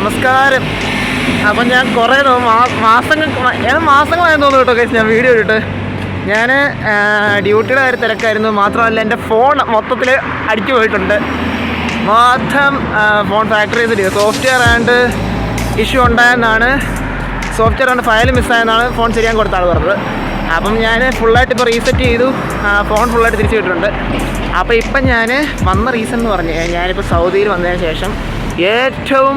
നമസ്കാരം. അപ്പം ഞാൻ കുറേ മാസങ്ങൾ ഏത് മാസങ്ങളായെന്ന് തോന്നുന്നു കേട്ടോ ഞാൻ വീഡിയോ ഇട്ടിട്ട്. ഞാൻ ഡ്യൂട്ടിയുടെ കാര്യം തിരക്കായിരുന്നു. മാത്രമല്ല എന്റെ ഫോൺ മൊത്തത്തിൽ അടിച്ചു പോയിട്ടുണ്ട്. മൊത്തം ഫോൺ ഫാക്ടറി ചെയ്തിട്ട് സോഫ്റ്റ്വെയർ ആൻഡ് ഇഷ്യൂ ഉണ്ടായെന്നാണ്. സോഫ്റ്റ്വെയർ ആൻഡ് ഫയൽ മിസ്സായെന്നാണ് ഫോൺ ശരിയാൻ കൊടുത്ത ആൾ പറഞ്ഞത്. അപ്പം ഞാൻ ഫുള്ളായിട്ട് ഇപ്പോൾ റീസെറ്റ് ചെയ്തു. ഫോൺ ഫുള്ളായിട്ട് തിരിച്ചു കിട്ടിയിട്ടുണ്ട് അപ്പോൾ ഇപ്പം ഞാൻ വന്ന റീസൺ എന്ന് പറഞ്ഞു ഞാനിപ്പോൾ സൗദിയിൽ വന്നതിന് ശേഷം ഏറ്റവും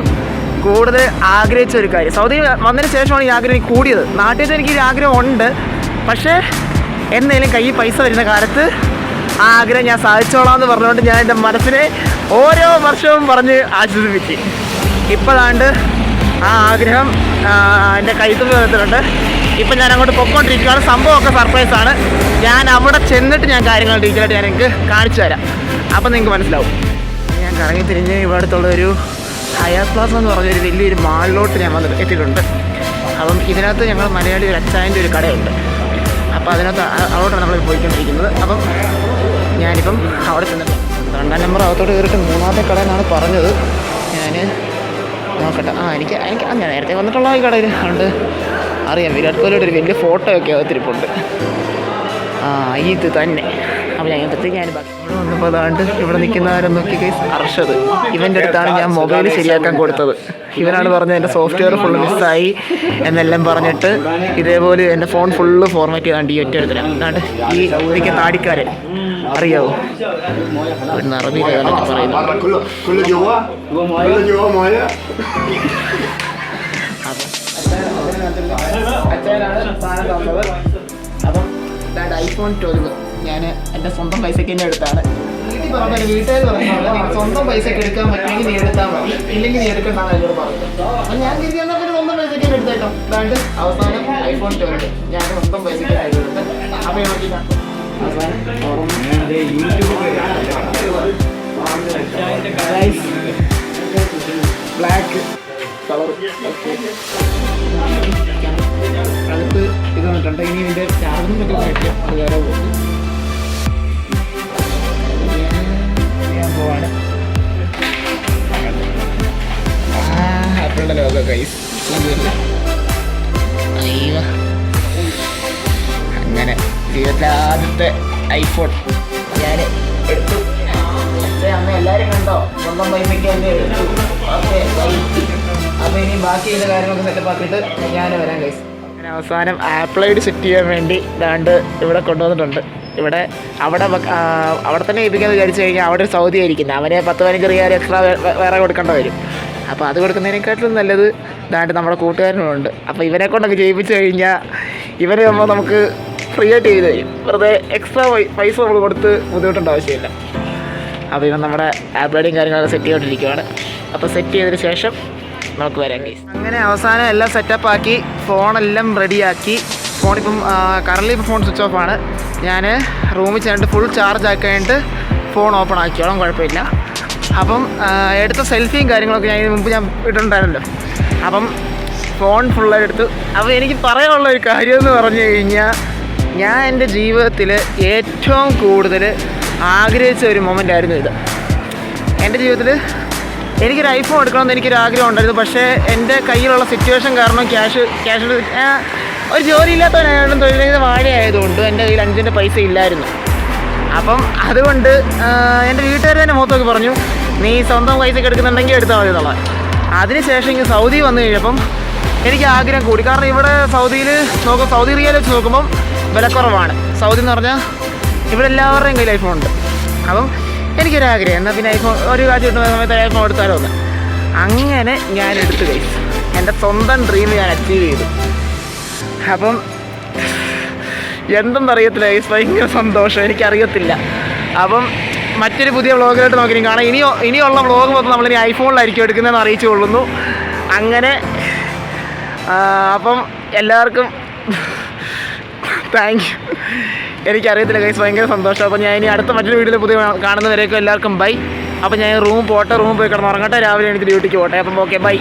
കൂടുതൽ ആഗ്രഹിച്ച ഒരു കാര്യം. സൗദി വന്നതിന് ശേഷമാണ് ഈ ആഗ്രഹം കൂടിയത്. നാട്ടിൽ നിന്ന് എനിക്ക് ഈ ആഗ്രഹം ഉണ്ട് പക്ഷേ എന്നേലും കയ്യിൽ പൈസ വരുന്ന കാലത്ത് ആ ആഗ്രഹം ഞാൻ സാധിച്ചോളാം എന്ന് പറഞ്ഞുകൊണ്ട് ഞാൻ എന്റെ മനസ്സിനെ ഓരോ വർഷവും പറഞ്ഞ് ആശ്വസിപ്പിച്ച്. ഇപ്പോഴാണ്ട് ആ ആഗ്രഹം എന്റെ കൈത്തു വന്നിട്ടുണ്ട്. ഇപ്പം ഞാൻ അങ്ങോട്ട് പൊക്കോണ്ടിരിക്കുകയാണ് സംഭവമൊക്കെ സർപ്രൈസാണ് ഞാൻ അവിടെ ചെന്നിട്ട് ഞാൻ കാര്യങ്ങൾ ഡീറ്റെയിലായിട്ട് ഞാൻ നിങ്ങൾക്ക് കാണിച്ചു തരാം. അപ്പം നിങ്ങൾക്ക് മനസ്സിലാവും. ഞാൻ കറങ്ങി തിരിഞ്ഞ് ഇവിടെ ഹയാത്ത് പ്ലാസ എന്ന് പറഞ്ഞൊരു വലിയൊരു മാളിലോട്ട് വന്ന് എത്തിയിട്ടുണ്ട്. അപ്പം ഇതിനകത്ത് ഞങ്ങൾ മലയാളി ഒരു അച്ചായന്റെ ഒരു കടയുണ്ട്. അപ്പോൾ അതിനകത്ത് അവിടോട്ടാണ് നമ്മൾ പോയിക്കൊണ്ടിരിക്കുന്നത്. അപ്പം ഞാനിപ്പം അവിടെ ചെന്നിട്ട് രണ്ടാം നമ്പർ അകത്തോട്ട് കയറിയിട്ട് മൂന്നാമത്തെ കട എന്നാണ് പറഞ്ഞത്. ഞാൻ നോക്കട്ടെ. ആ എനിക്ക് എനിക്ക് ഞാൻ നേരത്തെ വന്നിട്ടുള്ള ഈ കടയിൽ ഉണ്ട്. അറിയാം വിരാട് കോഹ്ലിയുടെ ഒരു വലിയ ഫോട്ടോ ഒക്കെ അകത്തിരിപ്പുണ്ട്. ആ ഇത് തന്നെ. അപ്പോൾ ഞാൻ ഇപ്പോഴത്തേക്ക് ഞാൻ ബാക്കി വന്നപ്പോൾ അതാണ്ട് ഇവിടെ നിൽക്കുന്നവരെ നോക്കി കേസ് അർഷത് ഇവന്റെ അടുത്താണ് ഞാൻ മൊബൈൽ ശരിയാക്കാൻ കൊടുത്തത്. ഇവനാണ് പറഞ്ഞത് എന്റെ സോഫ്റ്റ്വെയർ ഫുള്ള് മിസ്സായി എന്നെല്ലാം പറഞ്ഞിട്ട് ഇതേപോലെ എന്റെ ഫോൺ ഫുള്ള് ഫോർമാറ്റ് ചെയ്താണ്ട് ഈ ഒറ്റ എടുത്തില്ല. അതാണ്ട് ഈ നിൽക്കുന്ന താടിക്കാരൻ. അറിയാവോ. അച്ഛനാണ് സാധനം തന്നത്. അപ്പം ഐഫോൺ ട്വൽവ് ഞാൻ എന്റെ സ്വന്തം പൈസയ്ക്ക് തന്നെ എടുത്താണ് വീട്ടിൽ പറഞ്ഞാൽ വീട്ടുകാർ പറഞ്ഞാൽ നിങ്ങൾ സ്വന്തം പൈസക്ക് എടുക്കാൻ പറ്റുമെങ്കിൽ നീ എടുത്താൽ മതി. ഇല്ലെങ്കിൽ നീ എടുക്കണ്ടെന്ന് എന്നോട് പറഞ്ഞു അപ്പം ഞാൻ തിരിച്ചു സ്വന്തം പൈസക്ക് എടുത്തേക്കാം അതാണ്ട് അവസാനം ഐഫോൺ ട്വൽവ് ഞാൻ സ്വന്തം എടുത്ത്. അവസാനം ബ്ലാക്ക് കളർ അടുത്ത് ഇത് വന്നിട്ടുണ്ട് ഇനി ഇതിന്റെ ചാർജും ഒക്കെ കഴിക്കാം അത് വേറെ പോകും അയ്യോ അങ്ങനെ ജീവിതത്തിലെ ആദ്യത്തെ ഐഫോൺ ഞാൻ എടുത്തു അന്ന് എല്ലാവരും കണ്ടോ? സ്വന്തം പൈസയ്ക്ക് തന്നെ എടുത്തു. ഓക്കെ അപ്പോൾ ഇനി ബാക്കി ചെയ്ത കാര്യങ്ങളൊക്കെ സെറ്റപ്പ് ആക്കിയിട്ട് ഞാൻ വരാം കൈസ് അങ്ങനെ അവസാനം ആപ്ലൈഡ് സെറ്റ് ചെയ്യാൻ വേണ്ടി ദാണ്ട് ഇവിടെ കൊണ്ടുവന്നിട്ടുണ്ട്. ഇവിടെ അവിടെ അവിടെ തന്നെ ഏൽപ്പിക്കാമെന്ന് വിചാരിച്ചു കഴിഞ്ഞാൽ അവിടെ സൗദി ആയിരിക്കുന്നത് അവനെ പത്ത് പതിനഞ്ച് റിയാൽ എക്സ്ട്രാ വേറെ കൊടുക്കേണ്ട വരും. അപ്പോൾ അത് കൊടുക്കുന്നതിനെക്കാട്ടിലും നല്ലത് ഇതായിട്ട് നമ്മുടെ കൂട്ടുകാരനുണ്ട് അപ്പോൾ ഇവനെ കൊണ്ടൊക്കെ ചെയ്യിപ്പിച്ച് കഴിഞ്ഞാൽ ഇവനെ നമ്മൾ നമുക്ക് ഫ്രീ ആയിട്ട് ചെയ്ത് തരും. വെറുതെ എക്സ്ട്രാ പൈസ നമ്മൾ കൊടുത്ത് ബുദ്ധിമുട്ടേണ്ട ആവശ്യമില്ല. അപ്പോൾ ഇവൻ നമ്മുടെ ആപ്ലോഡിങ് കാര്യങ്ങളൊക്കെ സെറ്റ് ചെയ്തുകൊണ്ടിരിക്കുകയാണ് അപ്പോൾ സെറ്റ് ചെയ്തതിന് ശേഷം നമുക്ക് വരാം കേസ് അങ്ങനെ അവസാനം എല്ലാം സെറ്റപ്പ് ആക്കി ഫോണെല്ലാം റെഡിയാക്കി ഫോണിപ്പം കറൻലി ഇപ്പോൾ ഫോൺ സ്വിച്ച് ഓഫ് ആണ്. ഞാൻ റൂമിൽ ചെന്നിട്ട് ഫുൾ ചാർജ് ആക്കി കഴിഞ്ഞിട്ട് ഫോൺ ഓപ്പൺ ആക്കിയോളാം കുഴപ്പമില്ല. അപ്പം എടുത്ത സെൽഫിയും കാര്യങ്ങളൊക്കെ ഞാൻ മുമ്പ് ഞാൻ ഇട്ടിട്ടുണ്ടായിരുന്നല്ലോ. അപ്പം ഫോൺ ഫുള്ളായിട്ട് എടുത്തു അപ്പോൾ എനിക്ക് പറയാനുള്ള ഒരു കാര്യം എന്ന് പറഞ്ഞു കഴിഞ്ഞാൽ ഞാൻ എന്റെ ജീവിതത്തിൽ ഏറ്റവും കൂടുതൽ ആഗ്രഹിച്ച ഒരു മൊമെന്റ് ആയിരുന്നു ഇത്. എന്റെ ജീവിതത്തിൽ എനിക്കൊരു ഐഫോൺ എടുക്കണമെന്ന് എനിക്കൊരു ആഗ്രഹം ഉണ്ടായിരുന്നു. പക്ഷേ എന്റെ കയ്യിലുള്ള സിറ്റുവേഷൻ കാരണം ക്യാഷ് ക്യാഷ് ഒരു ജോലിയില്ലാത്തവനായതുകൊണ്ടും തൊഴിലില്ലാത്ത വാഴയായതുകൊണ്ട് എന്റെ കയ്യിൽ അഞ്ചിന്റെ പൈസ ഇല്ലായിരുന്നു. അപ്പം അതുകൊണ്ട് എന്റെ വീട്ടുകാർ തന്നെ മുഖത്തൊക്കെ പറഞ്ഞു നീ സ്വന്തം പൈസയ്ക്ക് എടുക്കുന്നുണ്ടെങ്കിൽ എടുത്താൽ മതി എന്നുള്ളത് അതിനുശേഷം ഇങ്ങനെ സൗദി വന്നു കഴിഞ്ഞപ്പം എനിക്ക് ആഗ്രഹം കൂടി. കാരണം ഇവിടെ സൗദിയിൽ നോക്കും സൗദി റിയൽ വെച്ച് നോക്കുമ്പം വിലക്കുറവാണ്. സൗദി എന്ന് പറഞ്ഞാൽ ഇവിടെ എല്ലാവരുടെയും കയ്യിൽ ഐഫോൺ ഉണ്ട്. അപ്പം എനിക്കൊരു ആഗ്രഹം എന്നാൽ പിന്നെ ഐഫോൺ ഒരു കാശ് കിട്ടുന്ന സമയത്ത് ഐഫോൺ എടുത്താലോ ഒന്ന് അങ്ങനെ ഞാൻ എടുത്തു കഴിച്ചു എന്റെ സ്വന്തം ഡ്രീം ഞാൻ അച്ചീവ് ചെയ്തു. അപ്പം എന്തെന്നറിയത്തില്ല ഗൈസ് ഭയങ്കര സന്തോഷം. എനിക്കറിയത്തില്ല. അപ്പം മറ്റൊരു പുതിയ വ്ളോഗിലോട്ട് നോക്കി ഇനി കാണാം. ഇനിയോ ഇനിയുള്ള വ്ളോഗ് മൊത്തം നമ്മളിനി ഐഫോണിലായിരിക്കും എടുക്കുന്നതെന്ന് അറിയിച്ചു കൊള്ളുന്നു അങ്ങനെ അപ്പം എല്ലാവർക്കും താങ്ക് യു എനിക്കറിയത്തില്ല ഗൈസ് ഭയങ്കര സന്തോഷം. അപ്പോൾ ഞാൻ ഇനി അടുത്ത മറ്റൊരു വീഡിയോയിൽ പുതിയ കാണുന്നവരേക്കും എല്ലാവർക്കും ബൈ അപ്പോൾ ഞാൻ റൂം പോട്ടെ റൂം പോയി കിടന്ന് ഉറങ്ങട്ടെ രാവിലെ എനിക്ക് ഡ്യൂട്ടിക്ക് പോട്ടെ. അപ്പം ഓക്കെ ബൈ